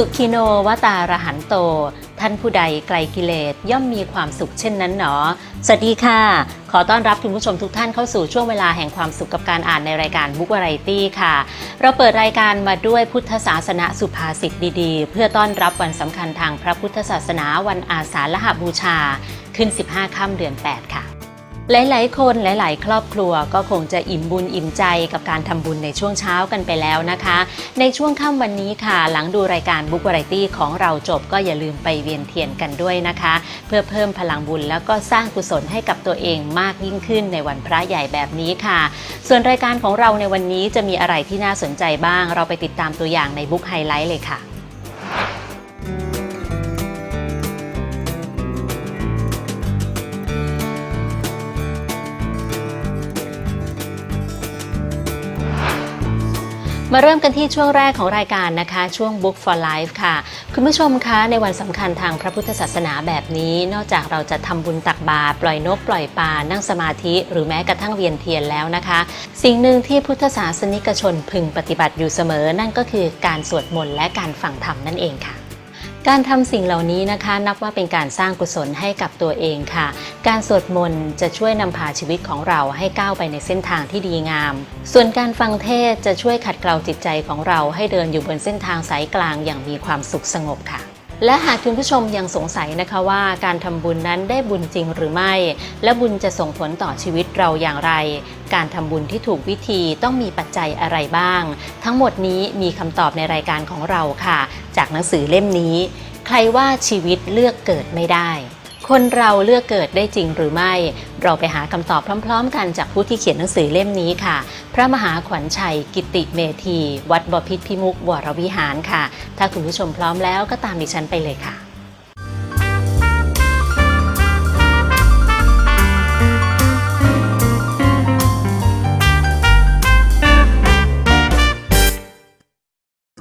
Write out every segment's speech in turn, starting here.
สุขิโนวตารหันโต ท่านผู้ใดไกลกิเลสย่อมมีความสุขเช่นนั้นหนอ สวัสดีค่ะ ขอต้อนรับคุณผู้ชมทุกท่านเข้าสู่ช่วงเวลาแห่งความสุขกับการอ่านในรายการบุ๊กวาไรตี้ค่ะ เราเปิดรายการมาด้วยพุทธศาสนาสุภาษิตดีๆ เพื่อต้อนรับวันสำคัญทางพระพุทธศาสนาวันอาสาฬหบูชา ขึ้น 15 ค่ำเดือน 8 ค่ะ หลาย ๆ คนหลาย ๆ ครอบครัวก็คงจะอิ่มบุญอิ่มใจกับการทำบุญในช่วงเช้ากันไปแล้วนะคะ ในช่วงค่ำวันนี้ค่ะ หลังดูรายการบุ๊กวาไรตี้ของเราจบก็อย่าลืมไปเวียนเทียนกันด้วยนะคะ เพื่อเพิ่มพลังบุญแล้วก็สร้างกุศลให้กับตัวเองมากยิ่งขึ้นในวันพระใหญ่แบบนี้ค่ะ ส่วนรายการของเราในวันนี้จะมีอะไรที่น่าสนใจบ้าง เราไปติดตามตัวอย่างในบุ๊กไฮไลท์เลยค่ะ มาเริ่มกันที่ช่วงแรกของรายการนะคะ ช่วง Book for Life ค่ะ คุณผู้ชมคะในวันสำคัญทางพระพุทธศาสนาแบบนี้ นอกจากเราจะทำบุญตักบาตรปล่อยนกปล่อยปลานั่งสมาธิ หรือแม้กระทั่งเวียนเทียนแล้วนะคะ สิ่งหนึ่งที่พุทธศาสนิกชนพึงปฏิบัติอยู่เสมอ นั่นก็คือการสวดมนต์และการฟังธรรมนั่นเองค่ะ การทำสิ่งเหล่านี้นะคะ นับว่าเป็นการสร้างกุศลให้กับตัวเองค่ะ การสวดมนต์จะช่วยนำพาชีวิตของเราให้ก้าวไปในเส้นทางที่ดีงาม ส่วนการฟังเทศจะช่วยขัดเกลาจิตใจของเราให้เดินอยู่บนเส้นทางสายกลางอย่างมีความสุขสงบค่ะ และหากคุณผู้ชมยังสงสัยนะคะว่าการทำบุญนั้นได้บุญจริงหรือไม่ และบุญจะส่งผลต่อชีวิตเราอย่างไร การทำบุญที่ถูกวิธีต้องมีปัจจัยอะไรบ้าง ทั้งหมดนี้มีคำตอบในรายการของเราค่ะ จากหนังสือเล่มนี้ ใครว่าชีวิตเลือกเกิดไม่ได้ คนเราเลือกเกิดได้จริงหรือไม่ เราไปหาคำตอบพร้อม ๆ กันจากผู้ที่เขียนหนังสือเล่มนี้ค่ะ พระมหาขวัญชัย กิติเมธี วัดบพิษพิมุกวรวิหารค่ะ ถ้าคุณผู้ชมพร้อมแล้วก็ตามดิฉันไปเลยค่ะ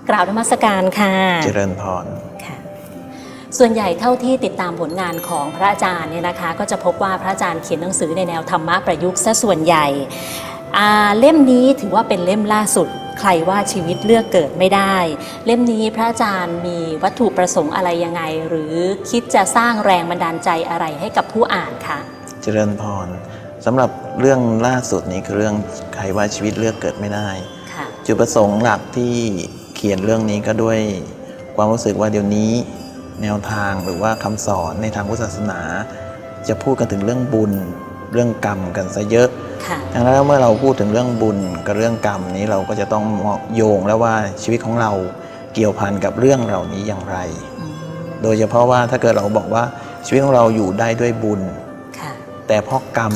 กล่าวนมัสการค่ะ เจริญพร ส่วนใหญ่เท่าที่ติดตามผลงานของพระอาจารย์เนี่ยนะคะ ก็จะพบว่าพระอาจารย์เขียนหนังสือในแนวธรรมะประยุกต์ซะส่วนใหญ่อ่าเล่มนี้ถือว่าเป็นเล่มล่าสุดใครว่าชีวิตเลือกเกิดไม่ได้ เล่มนี้พระอาจารย์มีวัตถุประสงค์อะไรยังไง หรือคิดจะสร้างแรงบันดาลใจอะไรให้กับผู้อ่านคะเจริญพรสำหรับเรื่องล่าสุดนี้คือเรื่องใครว่าชีวิตเลือกเกิดไม่ได้ค่ะจุดประสงค์หลักที่เขียนเรื่องนี้ก็ด้วยความรู้สึกว่าเดี๋ยวนี้ แนวทางหรือว่าคำสอนในทางพุทธศาสนา จะพูดกันถึงเรื่องบุญเรื่องกรรมกันซะเยอะค่ะดังนั้นเมื่อเราพูดถึงเรื่องบุญกับเรื่องกรรมนี้เราก็จะต้องโยงแล้วว่าชีวิตของเราเกี่ยวพันกับเรื่องเหล่านี้อย่างไรอืมโดยเฉพาะว่าถ้าเกิดเราบอกว่าชีวิตของเราอยู่ได้ด้วยบุญค่ะแต่เพราะกรรม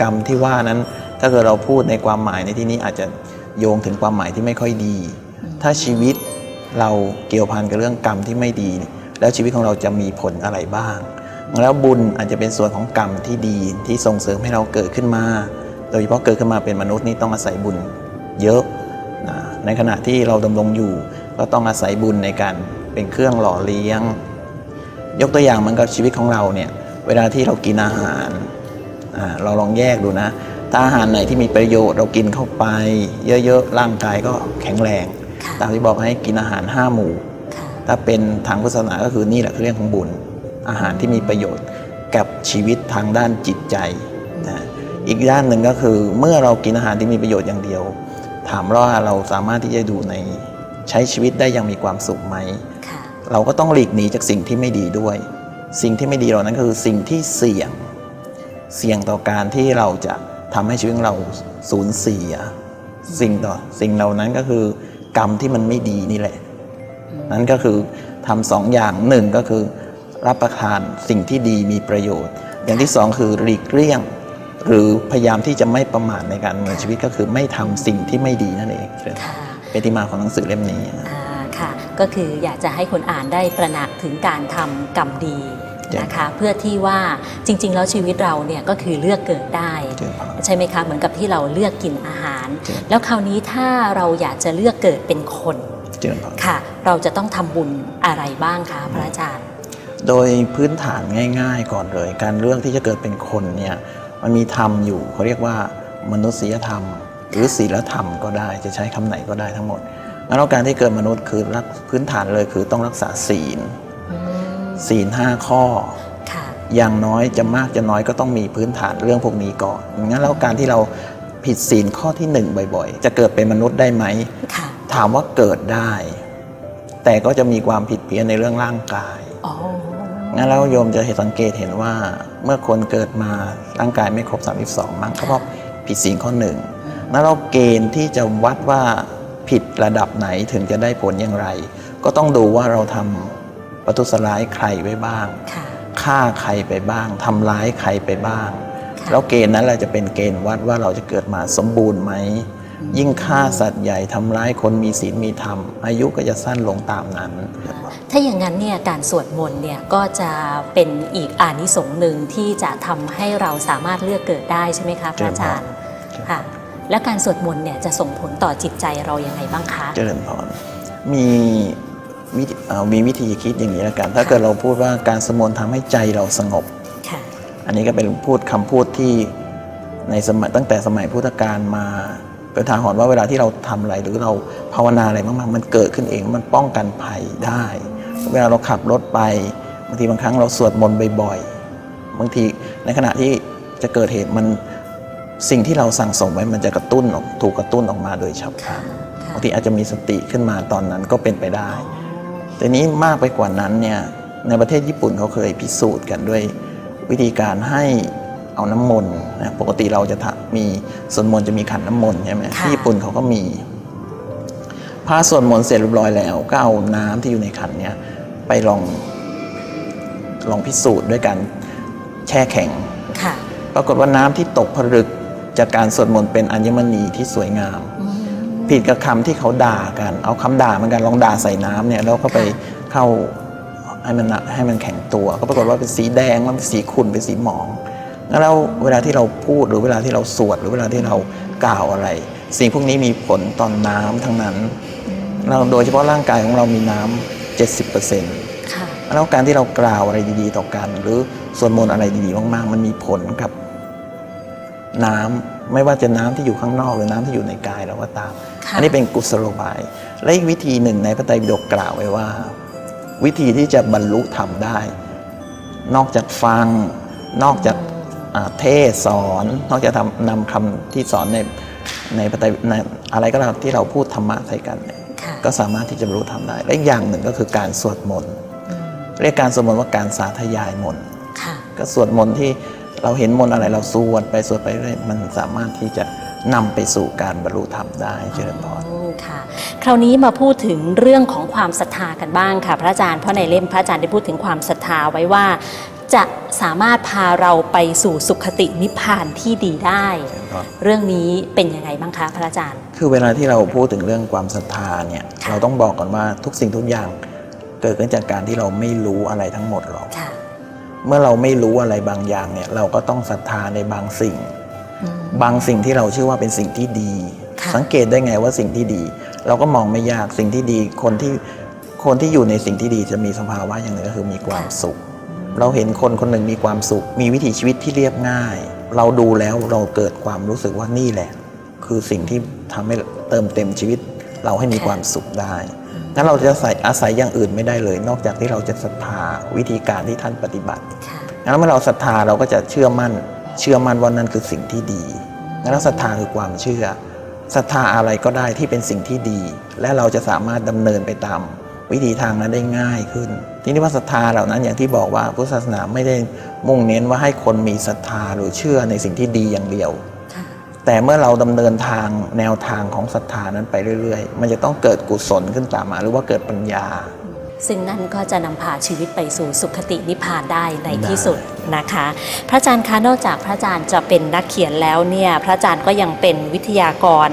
กรรมที่ว่านั้นถ้าเกิดเราพูดในความหมายในที่นี้อาจจะโยงถึงความหมายที่ไม่ค่อยดีอืมถ้าชีวิตเราเกี่ยวพันกับเรื่องกรรมที่ไม่ดี แล้วชีวิตของเราจะมีผลอะไรบ้าง แล้วบุญอาจจะเป็นส่วนของกรรมที่ดีที่ส่งเสริมให้เราเกิดขึ้นมา โดยเฉพาะเกิดขึ้นมาเป็นมนุษย์นี่ต้องอาศัยบุญเยอะนะในขณะที่เราดำรงอยู่ก็ต้องอาศัยบุญในการเป็นเครื่องหล่อเลี้ยง ยกตัวอย่างเหมันกับชีวิตของเราเนี่ยเวลาที่เรากินอาหารอ่าเราลองแยกดูนะ ถ้าอาหารไหนที่มีประโยชน์เรากินเข้าไป เยอะๆร่างกายก็แข็งแรงค่ะตามที่บอกให้กินอาหารห้าหมู่ค่ะ ถ้าเป็นทางพุทธศาสนาก็คือนี่แหละคือเรื่องของบุญ อาหารที่มีประโยชน์กับชีวิตทางด้านจิตใจนะอีกด้านหนึ่งก็คือเมื่อเรากินอาหารที่มีประโยชน์อย่างเดียว ถามว่าเราสามารถที่จะดูในใช้ชีวิตได้อย่างมีความสุขไหมค่ะเราก็ต้องหลีกหนีจากสิ่งที่ไม่ดีด้วย สิ่งที่ไม่ดีเหล่านั้นก็คือสิ่งที่เสี่ยง เสี่ยงต่อการที่เราจะทำให้ชีวิตของเราสูญเสีย สิ่งต่อสิ่งเหล่านั้นก็คือกรรมที่มันไม่ดีนี่แหละ นั่นก็คือทำสองอย่างหนึ่งก็คือรับประทานสิ่งที่ดีมีประโยชน์ อย่างที่สองคือหลีกเลี่ยง หรือพยายามที่จะไม่ประมาทในการดำเนินชีวิตก็คือไม่ทำสิ่งที่ไม่ดีนั่นเองค่ะเป็นที่มาของหนังสือเล่มนี้อ่าค่ะก็คืออยากจะให้คนอ่านได้ตระหนักถึงการทำกรรมดีนะคะเพื่อที่ว่าจริง ๆ แล้วชีวิตเราเนี่ยก็คือเลือกเกิดได้เจริญพรใช่ไหมคะเหมือนกับที่เราเลือกกินอาหารเจริญแล้วคราวนี้ถ้าเราอยากจะเลือกเกิดเป็นคน เจริญพรค่ะ เราจะต้องทำบุญอะไรบ้างคะพระอาจารย์ โดยพื้นฐานง่าย ๆ ก่อนเลย การเรื่องที่จะเกิดเป็นคนเนี่ยมันมีธรรมอยู่เขาเรียกว่ามนุษยธรรม หรือศีลธรรมก็ได้จะใช้คำไหนก็ได้ทั้งหมดแล้วการที่เกิดมนุษย์คือรักพื้นฐานเลยคือต้องรักษาศีลอืมศีลห้าข้อค่ะอย่างน้อยจะมากจะน้อยก็ต้องมีพื้นฐานเรื่องพวกนี้ก่อนงั้นแล้วการที่เราผิดศีลข้อที่หนึ่งบ่อยๆ จะเกิดเป็นมนุษย์ได้ไหมค่ะ ถามว่าเกิดได้ แต่ก็จะมีความผิดเพี้ยนในเรื่องร่างกายอ๋องั้นแล้วโยมจะเห็นสังเกตเห็นว่าเมื่อคนเกิดมาร่างกายไม่ครบ 32 มั้งเขาบอกผิดศีลข้อหนึ่งแล้วเราเกณฑ์ที่จะวัดว่าผิดระดับไหนถึงจะได้ผลอย่างไร ก็ต้องดูว่าเราทำประทุษร้ายใครไว้บ้างค่ะฆ่าใครไปบ้างทำร้ายใครไปบ้างค่ะแล้วเกณฑ์นั้นแหละจะเป็นเกณฑ์วัดว่าเราจะเกิดมาสมบูรณ์ไหม ยิ่งฆ่าสัตว์ใหญ่ทำร้ายคนมีศีลมีธรรม อายุก็จะสั้นลงตามนั้น ถ้าอย่างนั้นเนี่ยการสวดมนต์เนี่ยก็จะเป็นอีกอานิสงส์หนึ่งที่จะทำให้เราสามารถเลือกเกิดได้ใช่ไหมคะพระอาจารย์ค่ะแล้วการสวดมนต์เนี่ยจะส่งผลต่อจิตใจเรายังไงบ้างคะเจริญพรมีวิธีเอ่อมีวิธีคิดอย่างนี้แล้วกัน ถ้าเกิดเราพูดว่าการสวดมนต์ทำให้ใจเราสงบค่ะอันนี้ก็เป็นพูดคำพูดที่ในสมัยตั้งแต่สมัยพุทธกาลมา เป็นทางหอนว่าเวลาที่เราทำอะไรหรือเราภาวนาอะไรมากๆมันเกิดขึ้นเองมันป้องกันภัยได้ เวลาเราขับรถไปบางทีบางครั้งเราสวดมนต์บ่อยๆบางทีในขณะที่จะเกิดเหตุมันสิ่งที่เราสั่งสมไว้มันจะกระตุ้นออกถูกกระตุ้นออกมาโดยฉับพลัค่ะนค่ะบางทีอาจจะมีสติขึ้นมาตอนนั้นก็เป็นไปได้แต่นี้มากไปกว่านั้นเนี่ยในประเทศญี่ปุ่นเขาเคยพิสูจน์กันด้วยวิธีการให้ เอาน้ำมนต์นะปกติเราจะทำมีสวดมนต์จะมีขันน้ำมนต์ใช่ไหมค่ะที่ญี่ปุ่นเขาก็มีพระสวดมนต์เสร็จเรียบร้อยแล้ว ก็เอาน้ำที่อยู่ในขันเนี่ยไปลองลองพิสูจน์ด้วยการแช่แข็งค่ะปรากฏว่าน้ำที่ตกผลึกจากการสวดมนต์เป็นอัญมณีที่สวยงามอืมผิดกับคำที่เขาด่ากัน เอาคำด่าเหมือนกันลองด่าใส่น้ำเนี่ยแล้วก็ไปเข้าให้มันนะให้มันแข็งตัว ก็ปรากฏว่าเป็นสีแดงมันเป็นสีขุ่นเป็นสีหมอง แล้วเวลาที่เราพูดหรือเวลาที่เราสวดหรือเวลาที่เรากล่าวอะไร สิ่งพวกนี้มีผลตอนน้ำทั้งนั้น เราโดยเฉพาะร่างกายของเรามีน้ำ70%ค่ะแล้วการที่เรากล่าวอะไรดีๆ ต่อกัน หรือสวดมนต์อะไรดีๆมากๆ มันมีผลกับ น้ำไม่ว่าจะน้ำที่อยู่ข้างนอกหรือน้ำที่อยู่ในกายเราก็ตามค่ะอันนี้เป็นกุศโลบาย และอีกวิธีหนึ่งในพระไตรปิฎกกล่าวไว้ว่า วิธีที่จะบรรลุธรรมได้ นอกจากฟัง นอกจากอ่า เทศสอน นอกจากทำนำคำที่สอนในในพระไตรในอะไรก็ตามที่เราพูดธรรมะใส่กันเนี่ยค่ะก็สามารถที่จะบรรลุธรรมได้ และอีกอย่างหนึ่งก็คือการสวดมนต์อืมเรียกการสวดมนต์ว่าการสาธยายมนต์ค่ะก็สวดมนต์ที่เราเห็นมนต์อะไรเราสวดไปสวดไปเรื่อยมันสามารถที่จะนำไปสู่การบรรลุธรรมได้เจริญพรอืมค่ะคราวนี้มาพูดถึงเรื่องของความศรัทธากันบ้างค่ะ พระอาจารย์เพราะในเล่มพระอาจารย์ได้พูดถึงความศรัทธาไว้ว่า จะสามารถพาเราไปสู่สุขตินิพพานที่ดีได้ เรื่องนี้เป็นยังไงบ้างคะพระอาจารย์ คือเวลาที่เราพูดถึงเรื่องความศรัทธาเนี่ยค่ะเราต้องบอกก่อนว่าทุกสิ่งทุกอย่างเกิดขึ้นจากการที่เราไม่รู้อะไรทั้งหมดหรอกค่ะเมื่อเราไม่รู้อะไรบางอย่างเนี่ยเราก็ต้องศรัทธาในบางสิ่งอืมบางสิ่งที่เราเชื่อว่าเป็นสิ่งที่ดีค่ะสังเกตได้ไงว่าสิ่งที่ดี เราก็มองไม่ยากสิ่งที่ดีคนที่คนที่อยู่ในสิ่งที่ดีจะมีสภาวะอย่างหนึ่งก็คือมีความสุข เราเห็นคนคนหนึ่งมีความสุข มีวิถีชีวิตที่เรียบง่าย เราดูแล้วเราเกิดความรู้สึกว่านี่แหละ คือสิ่งที่ทำให้เติมเต็มชีวิต เราให้มีความสุขได้งั้นเราจะใส่อาศัยอย่างอื่นไม่ได้เลย นอกจากที่เราจะศรัทธาวิธีการที่ท่านปฏิบัติค่ะงั้นเมื่อเราศรัทธาเราก็จะเชื่อมั่น เชื่อมั่นว่านั่นคือสิ่งที่ดีงั้นศรัทธาคือความเชื่อศรัทธาอะไรก็ได้ที่เป็นสิ่งที่ดี และเราจะสามารถดำเนินไปตาม วิธีทางนั้นได้ง่ายขึ้น ทีนี้ว่าศรัทธาเหล่านั้นอย่างที่บอกว่าพุทธศาสนาไม่ได้มุ่งเน้นว่าให้คนมีศรัทธาหรือเชื่อในสิ่งที่ดีอย่างเดียวค่ะแต่เมื่อเราดำเนินทางแนวทางของศรัทธานั้นไปเรื่อย ๆ มันจะต้องเกิดกุศลขึ้นตามมาหรือว่าเกิดปัญญา ซึ่งนั่นก็จะนำพาชีวิตไปสู่สุขตินิพพานได้ในได้ที่สุดนะคะ พระอาจารย์คะนอกจากพระอาจารย์จะเป็นนักเขียนแล้วเนี่ยพระอาจารย์ก็ยังเป็นวิทยากร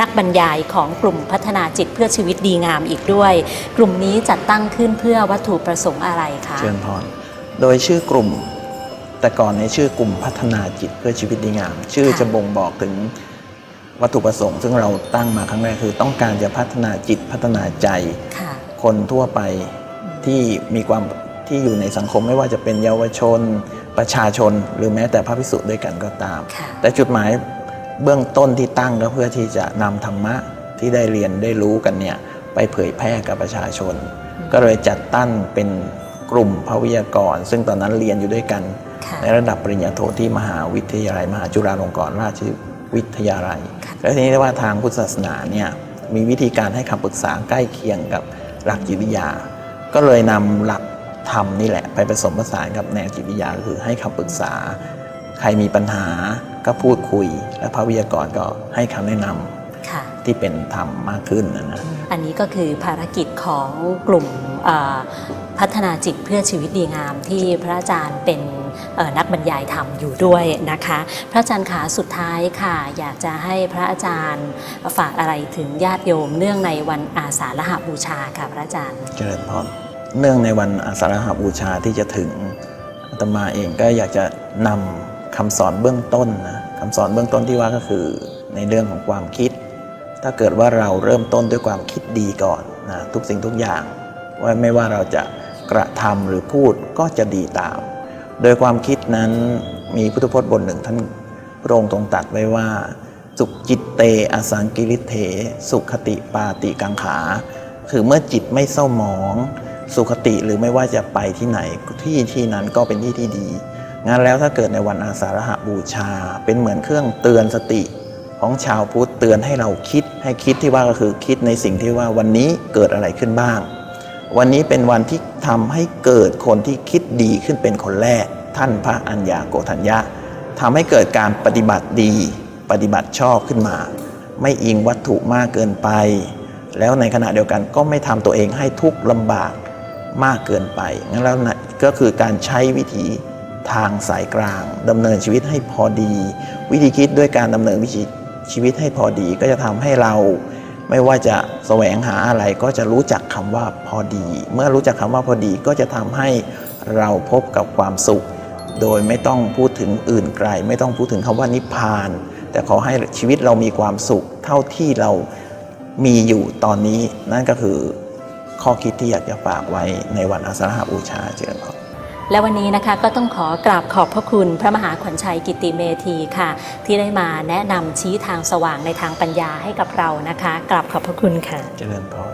นักบรรยายของกลุ่มพัฒนาจิตเพื่อชีวิตดีงามอีกด้วย กลุ่มนี้จัดตั้งขึ้นเพื่อวัตถุประสงค์อะไรคะเชิญพรโดยชื่อกลุ่ม แต่ก่อนในยชื่อกลุ่มพัฒนาจิตเพื่อชีวิตดีงาม ชื่อค่ะจะบ่งบอกถึงวัตถุประสงค์ ซึ่งเราตั้งมาครั้งแรกคือต้องการจะพัฒนาจิตพัฒนาใจ ค่ะคนทั่วไปที่มีความที่อยู่ในสังคมไม่ว่าจะเป็นเยาวชน ประชาชน หรือแม้แต่พระภิกษุด้วยกันก็ตามค่ะแต่จุดหมายเบื้องต้นที่ตั้งก็เพื่อที่จะนำธรรมะที่ได้เรียนได้รู้กันเนี่ยไปเผยแพร่กับประชาชน ก็เลยจัดตั้งเป็นกลุ่มพระวิทยากร ซึ่งตอนนั้นเรียนอยู่ด้วยกันค่ะในระดับปริญญาโทที่มหาวิทยาลัย มหาจุฬาลงกรณราชวิทยาลัยค่ะแล้วทีนี้ว่าทางพุทธศาสนาเนี่ยมีวิธีการให้คำปรึกษาใกล้เคียงกับ หลักจิตวิทยา ก็เลยนำหลักธรรมนี่แหละ ไปผสมผสานกับแนวจิตวิทยาก็คือให้คำปรึกษา ใครมีปัญหาก็พูดคุย และพระวิทยากรก็ให้คำแนะนำค่ะที่เป็นธรรมมากขึ้นนะนะ อันนี้ก็คือภารกิจของกลุ่มเอ่อพัฒนาจิตเพื่อชีวิตดีงามที่พระอาจารย์เป็นเอ่อ นักบรรยายธรรมอยู่ด้วยนะคะ พระอาจารย์ขาสุดท้ายค่ะ อยากจะให้พระอาจารย์ฝากอะไรถึงญาติโยม เนื่องในวันอาสาฬหบูชาค่ะพระอาจารย์ เจริญพรเนื่องในวันอาสาฬหบูชาที่จะถึงอาตมาเองก็อยากจะนำคำสอนเบื้องต้นนะคำสอนเบื้องต้นที่ว่าก็คือในเรื่องของความคิด ถ้าเกิดว่าเราเริ่มต้นด้วยความคิดดีก่อนนะทุกสิ่งทุกอย่างว่าไม่ว่าเราจะกระทำหรือพูดก็จะดีตาม โดยความคิดนั้นมีพุทธพจน์บทหนึ่งท่านพระองค์ทรงตรัสไว้ว่า สุขจิตเตอสังกิริเถ สุขติปาติกังขา คือเมื่อจิตไม่เศร้าหมอง สุขติหรือไม่ว่าจะไปที่ไหนที่ที่นั้นก็เป็นที่ที่ดีงั้นแล้วถ้าเกิดในวันอาสาฬหบูชา เป็นเหมือนเครื่องเตือนสติของชาวพุทธเตือนให้เราคิดให้คิดที่ว่าก็คือคิดในสิ่งที่ว่าวันนี้เกิดอะไรขึ้นบ้าง วันนี้เป็นวันที่ทำให้เกิดคนที่คิดดีขึ้นเป็นคนแรก ท่านพระอัญญาโกฏัญญะทำให้เกิดการปฏิบัติดี ปฏิบัติชอบขึ้นมา ไม่อิงวัตถุมากเกินไป แล้วในขณะเดียวกันก็ไม่ทำตัวเองให้ทุกข์ลำบากมากเกินไปงั้นแล้วนะก็คือการใช้วิถีทางสายกลางดำเนินชีวิตให้พอดี วิธีคิดด้วยการดำเนินวิถีชีวิตให้พอดีก็จะทำให้เรา ไม่ว่าจะแสวงหาอะไรก็จะรู้จักคำว่าพอดี เมื่อรู้จักคำว่าพอดีก็จะทำให้เราพบกับความสุข โดยไม่ต้องพูดถึงอื่นไกล ไม่ต้องพูดถึงคำว่านิพพาน แต่ขอให้ชีวิตเรามีความสุข เท่าที่เรามีอยู่ตอนนี้ นั่นก็คือข้อคิดที่อยากจะฝากไว้ในวันอาสาฬหบูชาเจริญพร และวันนี้นะคะก็ต้องขอกราบขอบพระคุณพระมหาขวัญชัยกิติเมธีค่ะ ที่ได้มาแนะนำชี้ทางสว่างในทางปัญญาให้กับเรานะคะกราบขอบพระคุณค่ะเจริญพร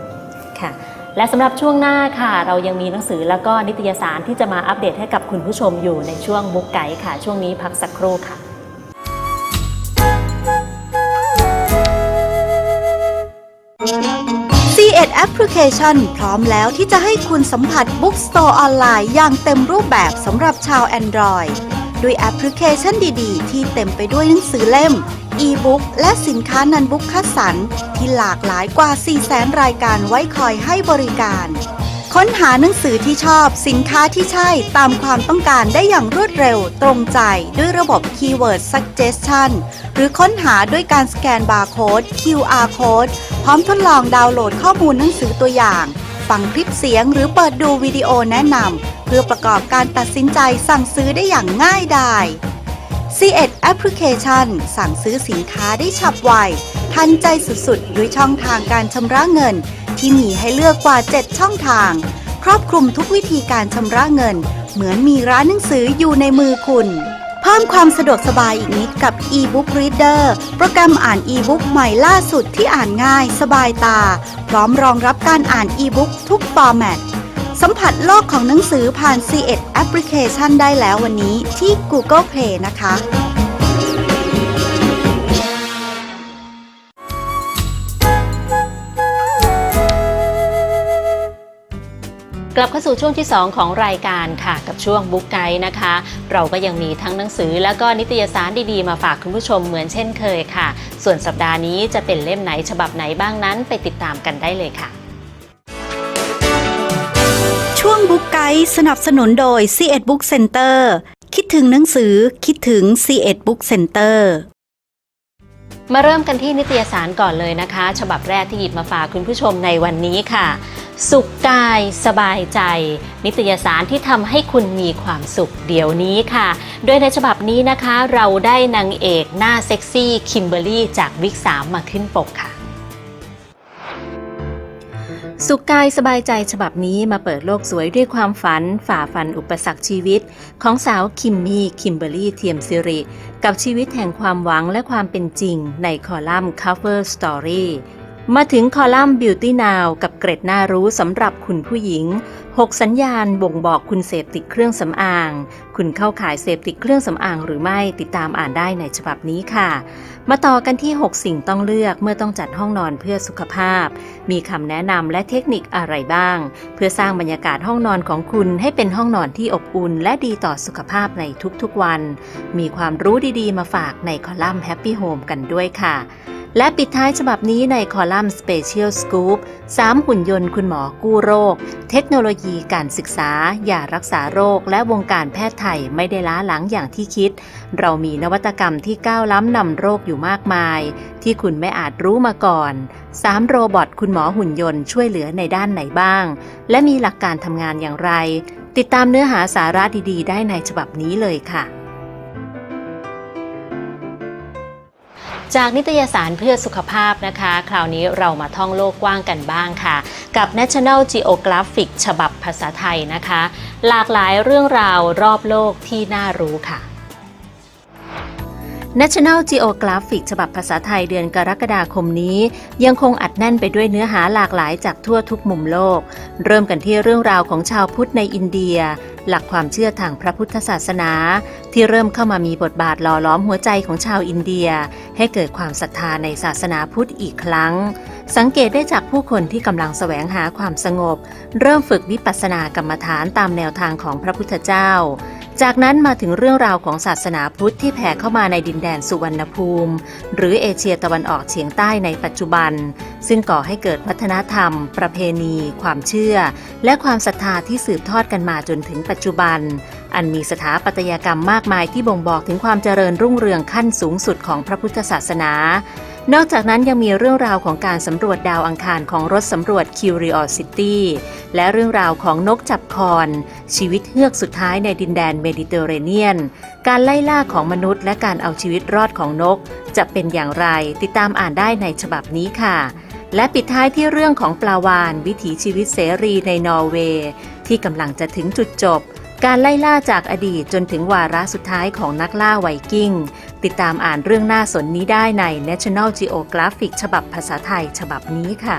ค่ะและสำหรับช่วงหน้าค่ะ เรายังมีหนังสือแล้วก็นิตยสารที่จะมาอัปเดตให้กับคุณผู้ชมอยู่ในช่วงบุ๊กไกด์ค่ะ ช่วงนี้พักสักครู่ค่ะ ดแอปพลิเคชัน พร้อมแล้วที่จะให้คุณสัมผัสบุ๊กสโตร์ออนไลน์อย่างเต็มรูปแบบสำหรับชาว Android ด้วยแอปพลิเคชันดีๆ ที่เต็มไปด้วยหนังสือเล่ม อีบุ๊กและสินค้านันบุ๊กคัดสรรที่หลากหลายกว่า 400,000 รายการไว้คอยให้บริการ ค้นหาหนังสือที่ชอบสินค้าที่ใช่ตามความต้องการได้อย่างรวดเร็วตรงใจด้วยระบบ Keyword Suggestion หรือค้นหาด้วยการสแกนบาร์โค้ด QR Code พร้อมทดลองดาวน์โหลดข้อมูลหนังสือตัวอย่าง ฟังคลิปเสียงหรือเปิดดูวิดีโอแนะนำเพื่อประกอบการตัดสินใจสั่งซื้อได้อย่างง่ายดาย C1 Application สั่งซื้อสินค้าได้ฉับไว ทันใจสุดๆ ด้วยช่องทางการชำระเงิน ที่มีให้เลือกกว่า 7 ช่องทาง ครอบคลุมทุกวิธีการชำระเงิน เหมือนมีร้านหนังสืออยู่ในมือคุณ เพิ่มความสะดวกสบายอีกนิดกับ e-book reader โปรแกรมอ่าน e-book ใหม่ล่าสุดที่อ่านง่าย สบายตา พร้อมรองรับการอ่าน e-book ทุกฟอร์แมตสัมผัสโลกของหนังสือผ่าน C1 Application ได้แล้ววันนี้ที่ Google Play นะคะ กลับเข้าสู่ช่วงที่ 2 ของรายการค่ะ กับช่วงบุ๊กไกด์นะคะ เราก็ยังมีทั้งหนังสือแล้วก็นิตยสารดีๆ มาฝากคุณผู้ชมเหมือนเช่นเคยค่ะ ส่วนสัปดาห์นี้จะเป็นเล่มไหนฉบับไหนบ้างนั้นไปติดตามกันได้เลยค่ะ ช่วงบุ๊กไกด์สนับสนุนโดย C1 Book Center คิดถึงหนังสือคิดถึง C1 Book Center มาเริ่มกันที่นิตยสารก่อนเลยนะคะ ฉบับแรกที่หยิบมาฝากคุณผู้ชมในวันนี้ค่ะ สุขกายสบายใจ นิตยสารที่ทำให้คุณมีความสุขเดี๋ยวนี้ค่ะ โดยในฉบับนี้นะคะ เราได้นางเอกหน้าเซ็กซี่คิมเบอรี่จากวิกสามมาขึ้นปกค่ะ สุขกายสบายใจฉบับนี้มาเปิดโลกสวยด้วยความฝัน ฝ่าฟันอุปสรรคชีวิต ของสาวคิมมี่คิมเบอรี่เทียมซิริ กับชีวิตแห่งความหวังและความเป็นจริงในคอลัมน์ Cover Story มาถึงคอลัมน์ Beauty Now กับเกร็ดน่ารู้สำหรับคุณผู้หญิง 6 สัญญาณบ่งบอกคุณเสพติดเครื่องสำอาง คุณเข้าขายเสพติดเครื่องสำอางหรือไม่ติดตามอ่านได้ในฉบับนี้ค่ะ มาต่อกันที่ 6 สิ่งต้องเลือกเมื่อต้องจัดห้องนอนเพื่อสุขภาพ มีคำแนะนำและเทคนิคอะไรบ้าง เพื่อสร้างบรรยากาศห้องนอนของคุณให้เป็นห้องนอนที่อบอุ่นและดีต่อสุขภาพในทุกๆวัน มีความรู้ดีๆ มาฝากในคอลัมน์ Happy Home กันด้วยค่ะ และปิดท้ายฉบับนี้ในคอลัมน์ Special Scoop 3 หุ่นยนต์คุณหมอกู้โรค เทคโนโลยีการศึกษายารักษาโรค และวงการแพทย์ไทยไม่ได้ล้าหลังอย่างที่คิด เรามีนวัตกรรมที่ก้าวล้ำนำโรคอยู่มากมาย ที่คุณไม่อาจรู้มาก่อน 3 โรบอทคุณหมอหุ่นยนต์ช่วยเหลือในด้านไหนบ้าง และมีหลักการทำงานอย่างไร ติดตามเนื้อหาสาระดีๆ ได้ในฉบับนี้เลยค่ะ จากนิตยสารเพื่อสุขภาพนะคะ คราวนี้เรามาท่องโลกกว้างกันบ้างค่ะ กับ National Geographic ฉบับภาษาไทยนะคะ หลากหลายเรื่องราวรอบโลกที่น่ารู้ค่ะ National Geographic ฉบับภาษาไทยเดือนกรกฎาคมนี้ ยังคงอัดแน่นไปด้วยเนื้อหาหลากหลายจากทั่วทุกมุมโลก เริ่มกันที่เรื่องราวของชาวพุทธในอินเดีย หลักความเชื่อทางพระพุทธศาสนา ที่เริ่มเข้ามามีบทบาทหล่อล้อมหัวใจของชาวอินเดีย ให้เกิดความศรัทธาในศาสนาพุทธอีกครั้ง สังเกตได้จากผู้คนที่กำลังแสวงหาความสงบ เริ่มฝึกวิปัสสนากรรมฐานตามแนวทางของพระพุทธเจ้า จากนั้นมาถึงเรื่องราวของศาสนาพุทธที่แผ่เข้ามาในดินแดนสุวรรณภูมิ หรือเอเชียตะวันออกเฉียงใต้ในปัจจุบัน ซึ่งก่อให้เกิดวัฒนธรรม ประเพณี ความเชื่อ และความศรัทธาที่สืบทอดกันมาจนถึงปัจจุบัน อันมีสถาปัตยกรรมมากมายที่บ่งบอกถึงความเจริญรุ่งเรืองขั้นสูงสุดของพระพุทธศาสนา นอกจากนั้นยังมีเรื่องราวของการสำรวจดาวอังคารของรถสำรวจ Curiosity และเรื่องราวของนกจับคอน ชีวิตเฮือกสุดท้ายในดินแดนเมดิเตอร์เรเนียน การไล่ล่าของมนุษย์และการเอาชีวิตรอดของนก จะเป็นอย่างไรติดตามอ่านได้ในฉบับนี้ค่ะ และปิดท้ายที่เรื่องของปลาวานวิถีชีวิตเสรีในนอร์เวย์ที่กำลังจะถึงจุดจบ การไล่ล่าจากอดีตจนถึงวาระสุดท้ายของนักล่าไวกิ้ง ติดตามอ่านเรื่องน่าสนนี้ได้ใน National Geographic ฉบับภาษาไทยฉบับนี้ค่ะ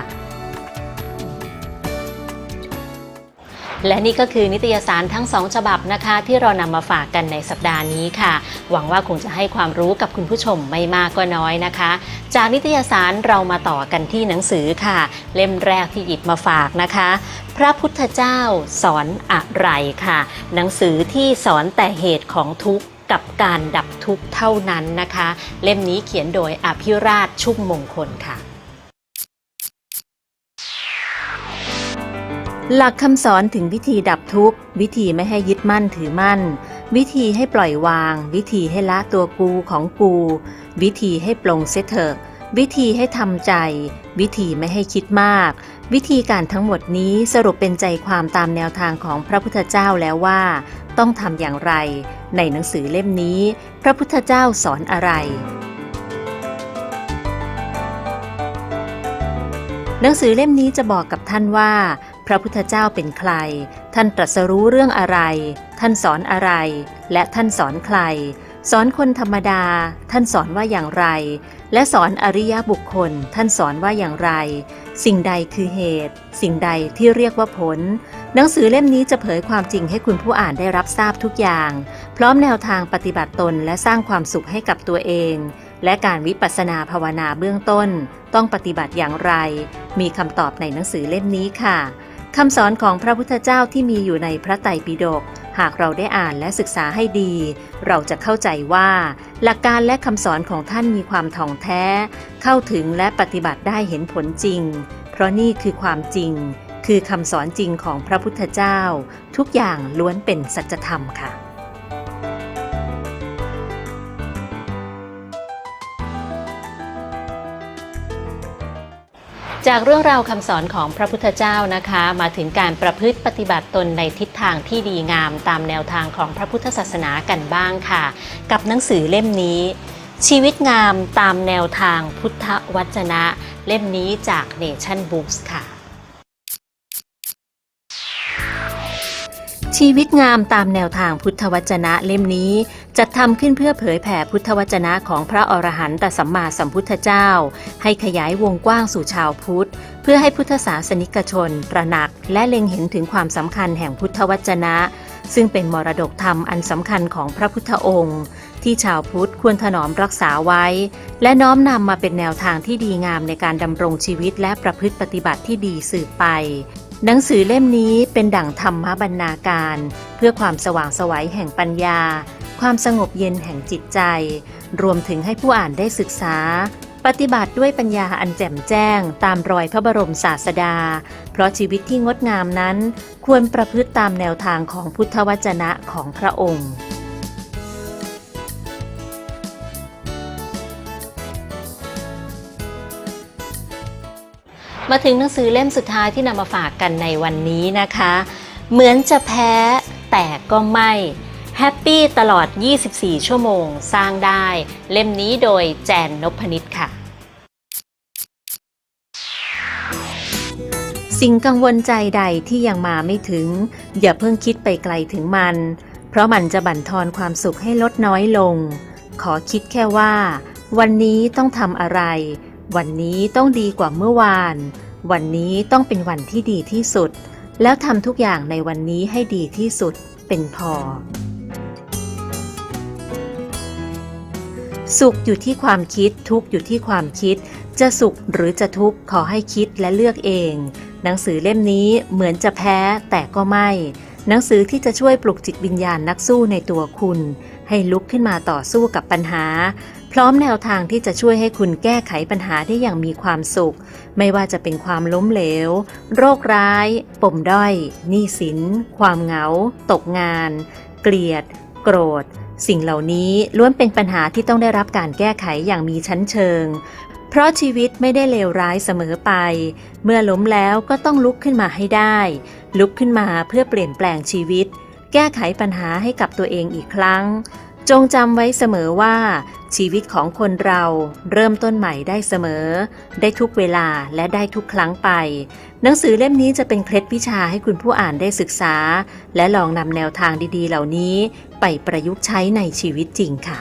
และนี่ก็คือนิตยสารทั้งสองฉบับนะคะ ที่เรานำมาฝากกันในสัปดาห์นี้ค่ะ หวังว่าคงจะให้ความรู้กับคุณผู้ชมไม่มากก็น้อยนะคะ จากนิตยสารเรามาต่อกันที่หนังสือค่ะ เล่มแรกที่หยิบมาฝากนะคะ พระพุทธเจ้าสอนอะไรค่ะ หนังสือที่สอนแต่เหตุของทุกข์กับการดับทุกข์เท่านั้นนะคะ เล่มนี้เขียนโดยอภิราชชุ่มมงคลค่ะ หลักคำสอนถึงวิธีดับทุกข์ วิธีไม่ให้ยึดมั่นถือมั่น วิธีให้ปล่อยวาง วิธีให้ละตัวกูของกู วิธีให้ปลงเสเถอะวิธีให้ทำใจ วิธีไม่ให้คิดมาก วิธีการทั้งหมดนี้สรุปเป็นใจความตามแนวทางของพระพุทธเจ้าแล้วว่า ต้องทำอย่างไร ในหนังสือเล่มนี้ พระพุทธเจ้าสอนอะไรหนังสือเล่มนี้จะบอกกับท่านว่า พระพุทธเจ้าเป็นใคร ท่านตรัสรู้เรื่องอะไร ท่านสอนอะไร และท่านสอนใคร สอนคนธรรมดา ท่านสอนว่าอย่างไร และสอนอริยบุคคล ท่านสอนว่าอย่างไร สิ่งใดคือเหตุ สิ่งใดที่เรียกว่าผล หนังสือเล่มนี้จะเผยความจริงให้คุณผู้อ่านได้รับทราบทุกอย่าง พร้อมแนวทางปฏิบัติตนและสร้างความสุขให้กับตัวเองและการวิปัสสนาภาวนาเบื้องต้น ต้องปฏิบัติอย่างไร มีคำตอบในหนังสือเล่มนี้ค่ะ คำสอนของพระพุทธเจ้าที่มีอยู่ในพระไตรปิฎกหากเราได้อ่านและศึกษาให้ดี เราจะเข้าใจว่า หลักการและคำสอนของท่านมีความถ่องแท้ เข้าถึงและปฏิบัติได้เห็นผลจริง เพราะนี่คือความจริง คือคำสอนจริงของพระพุทธเจ้า ทุกอย่างล้วนเป็นสัจธรรมค่ะ จากเรื่องราวคำสอนของพระพุทธเจ้านะคะ มาถึงการประพฤติปฏิบัติตนในทิศทางที่ดีงามตามแนวทางของพระพุทธศาสนากันบ้างค่ะ กับหนังสือเล่มนี้ ชีวิตงามตามแนวทางพุทธวจนะ เล่มนี้จาก Nation Books ค่ะ ชีวิตงามตามแนวทางพุทธวจนะเล่มนี้ จัดทำขึ้นเพื่อเผยแผ่พุทธวจนะของพระอรหันตสัมมาสัมพุทธเจ้า ให้ขยายวงกว้างสู่ชาวพุทธ เพื่อให้พุทธศาสนิกชน ตระหนัก และเล็งเห็นถึงความสำคัญแห่งพุทธวจนะ ซึ่งเป็นมรดกธรรมอันสำคัญของพระพุทธองค์ ที่ชาวพุทธควรถนอมรักษาไว้ และน้อมนำมาเป็นแนวทางที่ดีงามในการดำรงชีวิตและประพฤติปฏิบัติที่ดีสืบไป หนังสือเล่มนี้เป็นดั่งธรรมบรรณาการ เพื่อความสว่างสวัยแห่งปัญญา ความสงบเย็นแห่งจิตใจ รวมถึงให้ผู้อ่านได้ศึกษา ปฏิบัติด้วยปัญญาอันแจ่มแจ้ง ตามรอยพระบรมศาสดา เพราะชีวิตที่งดงามนั้น ควรประพฤติตามแนวทางของพุทธวจนะของพระองค์ มาถึงหนังสือเล่มสุดท้ายที่นำมาฝากกันในวันนี้นะคะ เหมือนจะแพ้แต่ก็ไม่แฮปปี้ตลอด 24 ชั่วโมง สร้างได้ เล่มนี้โดยแจนนพนิชค่ะ สิ่งกังวลใจใดที่ยังมาไม่ถึง อย่าเพิ่งคิดไปไกลถึงมัน เพราะมันจะบั่นทอนความสุขให้ลดน้อยลง ขอคิดแค่ว่า วันนี้ต้องทำอะไร วันนี้ต้องดีกว่าเมื่อวาน วันนี้ต้องเป็นวันที่ดีที่สุด แล้วทำทุกอย่างในวันนี้ให้ดีที่สุดเป็นพอ สุขอยู่ที่ความคิดทุกอยู่ที่ความคิด จะสุขหรือจะทุกข์ขอให้คิดและเลือกเอง หนังสือเล่มนี้เหมือนจะแพ้แต่ก็ไม่ หนังสือที่จะช่วยปลุกจิตวิญญาณนักสู้ในตัวคุณ ให้ลุกขึ้นมาต่อสู้กับปัญหา พร้อมแนวทางที่จะช่วยให้คุณแก้ไขปัญหาได้อย่างมีความสุข ไม่ว่าจะเป็นความล้มเหลว โรคร้าย ปมด้อยหนี้สิน ความเหงา ตกงาน เกลียด โกรธ สิ่งเหล่านี้ล้วนเป็นปัญหาที่ต้องได้รับการแก้ไขอย่างมีชั้นเชิงเพราะชีวิตไม่ได้เลวร้ายเสมอไป เมื่อล้มแล้วก็ต้องลุกขึ้นมาให้ได้ ลุกขึ้นมาเพื่อเปลี่ยนแปลงชีวิต แก้ไขปัญหาให้กับตัวเองอีกครั้ง จงจำไว้เสมอว่า ชีวิตของคนเราเริ่มต้นใหม่ได้เสมอ ได้ทุกเวลาและได้ทุกครั้งไป หนังสือเล่มนี้จะเป็นเคล็ดวิชาให้คุณผู้อ่านได้ศึกษา และลองนำแนวทางดีๆ เหล่านี้ไปประยุกต์ใช้ในชีวิตจริงค่ะ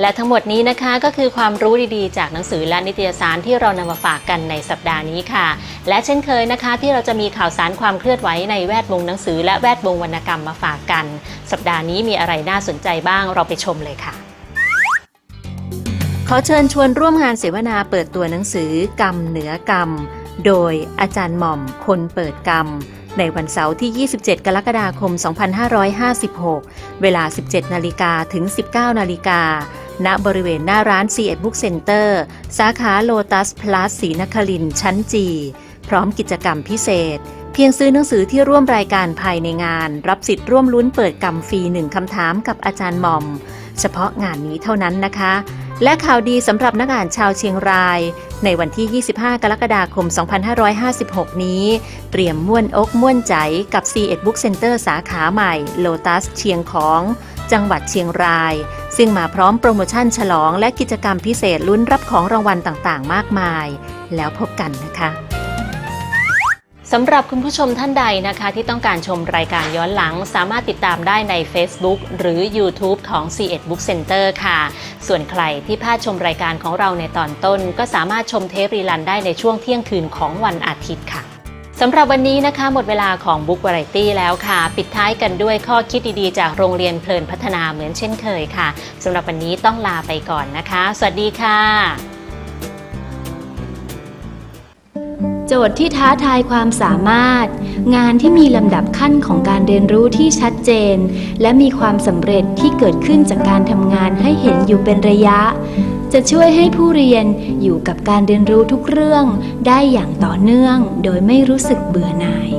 และทั้งหมดนี้นะคะก็คือความรู้ดีๆ จากหนังสือและนิตยสารที่เรานำมาฝากกันในสัปดาห์นี้ค่ะ และเช่นเคยนะคะ ที่เราจะมีข่าวสารความเคลื่อนไหวในแวดวงหนังสือ และแวดวงวรรณกรรมมาฝากกัน สัปดาห์นี้มีอะไรน่าสนใจบ้างเราไปชมเลยค่ะ ขอเชิญชวนร่วมงานเสวนาเปิดตัวหนังสือกรรมเหนือกรรม โดยอาจารย์หม่อมคนเปิดกรรมในวันเสาร์ที่ 27 กรกฎาคม 2556 เวลา 17 นาฬิกาถึง 19 นาฬิกา ณบริเวณหน้าร้าน c ีเอ็ดบุ๊กเซ็นเตอร์สาขาโลตัสพลัสศรีนครินชั้นจีพร้อมกิจกรรมพิเศษ เพียงซื้อหนังสือที่ร่วมรายการภายในงาน รับสิทธิ์ร่วมลุ้นเปิดกรรมฟรีหนึ่งคำถามกับอาจารย์หม่อม เฉพาะงานนี้เท่านั้นนะคะ และข่าวดีสำหรับนักอ่านชาวเชียงราย ในวันที่ 25 กรกฎาคม 2556 นี้ เตรียมม่วนอกม่วนใจกับ c ีเอ็ดบุ๊กเซ็นเตอร์สาขาใหม่โลตัสเชียงของ จังหวัดเชียงราย ซึ่งมาพร้อมโปรโมชั่นฉลองและกิจกรรมพิเศษลุ้นรับของรางวัลต่างๆ มากมาย แล้วพบกันนะคะสำหรับคุณผู้ชมท่านใดนะคะ ที่ต้องการชมรายการย้อนหลัง สามารถติดตามได้ใน Facebook หรือ YouTube ของ c ีเอ็ดบุ๊กเซ็นเตอร์ค่ะ ส่วนใครที่พลาดชมรายการของเราในตอนต้น ก็สามารถชมเทปรีลันได้ในช่วงเที่ยงคืนของวันอาทิตย์ค่ะ สำหรับวันนี้นะคะหมดเวลาของบุ๊กวาไรตี้แล้วค่ะ ปิดท้ายกันด้วยข้อคิดดีๆ จากโรงเรียนเพลินพัฒนาเหมือนเช่นเคยค่ะสำหรับวันนี้ต้องลาไปก่อนนะคะ สวัสดีค่ะ โจทย์ที่ท้าทายความสามารถ งานที่มีลำดับขั้นของการเรียนรู้ที่ชัดเจน และมีความสำเร็จที่เกิดขึ้นจากการทำงานให้เห็นอยู่เป็นระยะ จะช่วยให้ผู้เรียนอยู่กับการเรียนรู้ทุกเรื่องได้อย่างต่อเนื่อง โดยไม่รู้สึกเบื่อหน่าย